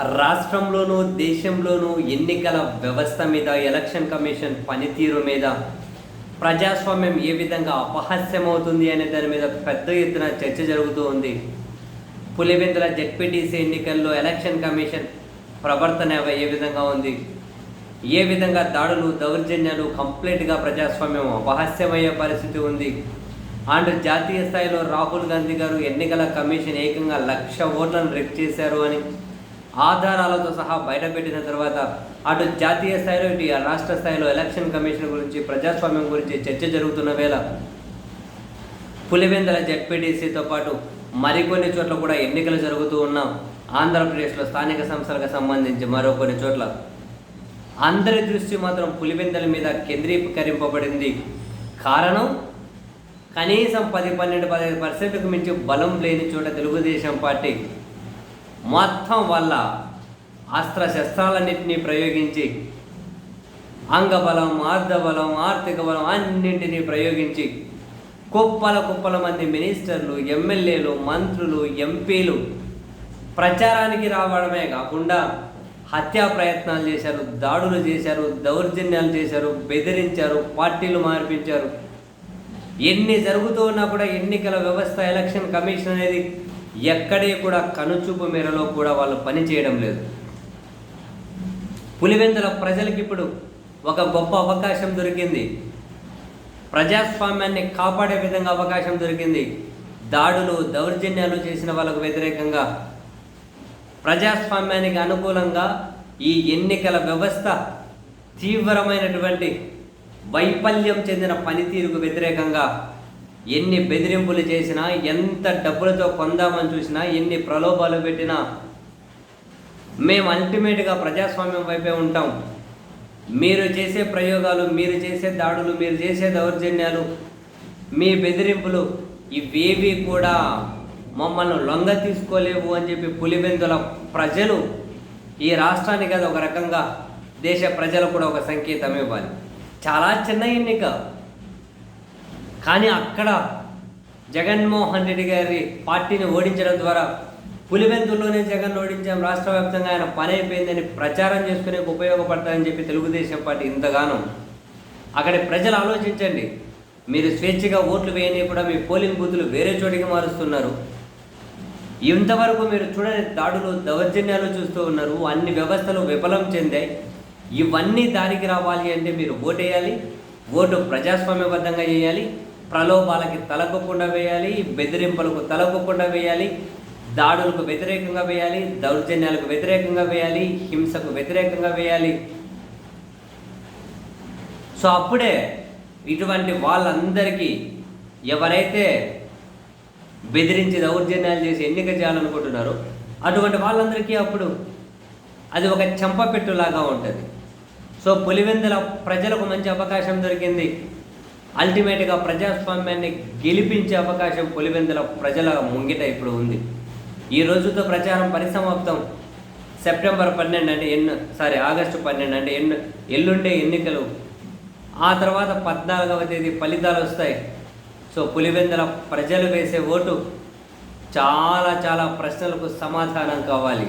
రాష్ట్రంలోనూ దేశంలోనూ ఎన్నికల వ్యవస్థ మీద ఎలక్షన్ కమిషన్ పనితీరు మీద ప్రజాస్వామ్యం ఏ విధంగా అపహాస్యమవుతుంది అనే దాని మీద పెద్ద ఎత్తున చర్చ జరుగుతూ ఉంది. పులివెందుల జెడ్పీటీసీ ఎన్నికల్లో ఎలక్షన్ కమిషన్ ప్రవర్తన ఏ విధంగా ఉంది? ఏ విధంగా దాడులు దౌర్జన్యాలు కంప్లీట్గా ప్రజాస్వామ్యం అపహాస్యమయ్యే పరిస్థితి ఉంది? అండ్ జాతీయ స్థాయిలో రాహుల్ గాంధీ గారు ఎన్నికల కమిషన్ ఏకంగా లక్ష ఓట్లను రెక్ చేశారు అని ఆధారాలతో సహా బయటపెట్టిన తర్వాత అటు జాతీయ స్థాయిలో ఇటు రాష్ట్ర స్థాయిలో ఎలక్షన్ కమిషన్ గురించి ప్రజాస్వామ్యం గురించి చర్చ జరుగుతున్న వేళ పులివెందల జెడ్పీటీసీతో పాటు మరికొన్ని చోట్ల కూడా ఎన్నికలు జరుగుతూ ఉన్న. ఆంధ్రప్రదేశ్లో స్థానిక సంస్థలకు సంబంధించి మరో కొన్ని చోట్ల. అందరి దృష్టి మాత్రం పులివెందల మీద కేంద్రీకరింపబడింది. కారణం? కనీసం పది పన్నెండు పదహైదు పర్సెంట్కు మించి బలం లేని చోట తెలుగుదేశం పార్టీ మొత్తం వల్ల అస్త్ర శస్త్రాలన్నింటినీ ప్రయోగించి అంగబలం ఆర్ధబలం ఆర్థిక బలం అన్నింటినీ ప్రయోగించి కుప్పల కుప్పల మంది మినిస్టర్లు ఎమ్మెల్యేలు మంత్రులు ఎంపీలు ప్రచారానికి రావడమే కాకుండా హత్యా ప్రయత్నాలు చేశారు దాడులు చేశారు దౌర్జన్యాలు చేశారు బెదిరించారు పార్టీలు మార్పించారు. ఎన్ని జరుగుతూ ఉన్నా కూడా ఎన్నికల వ్యవస్థ ఎలక్షన్ కమిషన్ అనేది ఎక్కడే కూడా కనుచూపు మేరలో కూడా వాళ్ళు పని చేయడం లేదు. పులివెందుల ప్రజలకు ఇప్పుడు ఒక గొప్ప అవకాశం దొరికింది. ప్రజాస్వామ్యాన్ని కాపాడే విధంగా అవకాశం దొరికింది. దాడులు దౌర్జన్యాలు చేసిన వాళ్ళకు వ్యతిరేకంగా ప్రజాస్వామ్యానికి అనుకూలంగా ఈ ఎన్నికల వ్యవస్థ తీవ్రమైనటువంటి వైఫల్యం చెందిన పనితీరుకు వ్యతిరేకంగా ఎన్ని బెదిరింపులు చేసినా ఎంత డబ్బులతో కొందామని చూసినా ఎన్ని ప్రలోభాలు పెట్టినా మేము అల్టిమేట్గా ప్రజాస్వామ్యం వైపే ఉంటాం. మీరు చేసే ప్రయోగాలు మీరు చేసే దాడులు మీరు చేసే దౌర్జన్యాలు మీ బెదిరింపులు ఇవేవి కూడా మమ్మల్ని లొంగ తీసుకోలేవు అని చెప్పి పులివెందుల ప్రజలు ఈ రాష్ట్రానికి అది ఒక రకంగా దేశ ప్రజలకు కూడా ఒక సంకేతం ఇవ్వాలి. చాలా చిన్న ఎన్నిక. కానీ అక్కడ జగన్మోహన్ రెడ్డి గారి పార్టీని ఓడించడం ద్వారా పులివెందుల్లోనే జగన్ ఓడించాం. రాష్ట్ర వ్యాప్తంగా ఆయన పని అయిపోయిందని ప్రచారం చేసుకునే ఉపయోగపడతాయని చెప్పి తెలుగుదేశం పార్టీ ఇంతగానో. అక్కడి ప్రజలు ఆలోచించండి. మీరు స్వేచ్ఛగా ఓట్లు వేయని కూడా మీ పోలింగ్ బూతులు వేరే చోటికి మారుస్తున్నారు. ఇంతవరకు మీరు చూడని దాడులు దౌర్జన్యాలు చూస్తూ ఉన్నారు. అన్ని వ్యవస్థలు విఫలం చెందాయి. ఇవన్నీ దానికి రావాలి అంటే మీరు ఓటేయాలి. ఓటు ప్రజాస్వామ్యబద్ధంగా చేయాలి. ప్రలోభాలకి తలకొకుండా వేయాలి బెదిరింపులకు తలకొకుండా వేయాలి దాడులకు వ్యతిరేకంగా వేయాలి దౌర్జన్యాలకు వ్యతిరేకంగా వేయాలి హింసకు వ్యతిరేకంగా వేయాలి. సో అప్పుడే ఇటువంటి వాళ్ళందరికీ ఎవరైతే బెదిరించి దౌర్జన్యాలు చేసి ఎన్నిక చేయాలనుకుంటున్నారో అటువంటి వాళ్ళందరికీ అప్పుడు అది ఒక చెంపపెట్టులాగా ఉంటుంది. సో పులివెందుల ప్రజలకు మంచి అవకాశం దొరికింది. అల్టిమేట్గా ప్రజాస్వామ్యాన్ని గెలిపించే అవకాశం పులివెందుల ప్రజల ముంగిట ఇప్పుడు ఉంది. ఈ రోజుతో ప్రచారం పరిసమాప్తం. సెప్టెంబర్ పన్నెండు అంటే ఎన్ను సారీ ఆగస్టు పన్నెండు అంటే ఎన్ను ఎల్లుండే ఎన్నికలు. ఆ తర్వాత పద్నాలుగవ తేదీ ఫలితాలు వస్తాయి. సో పులివెందుల ప్రజలు వేసే ఓటు చాలా చాలా ప్రశ్నలకు సమాధానం కావాలి.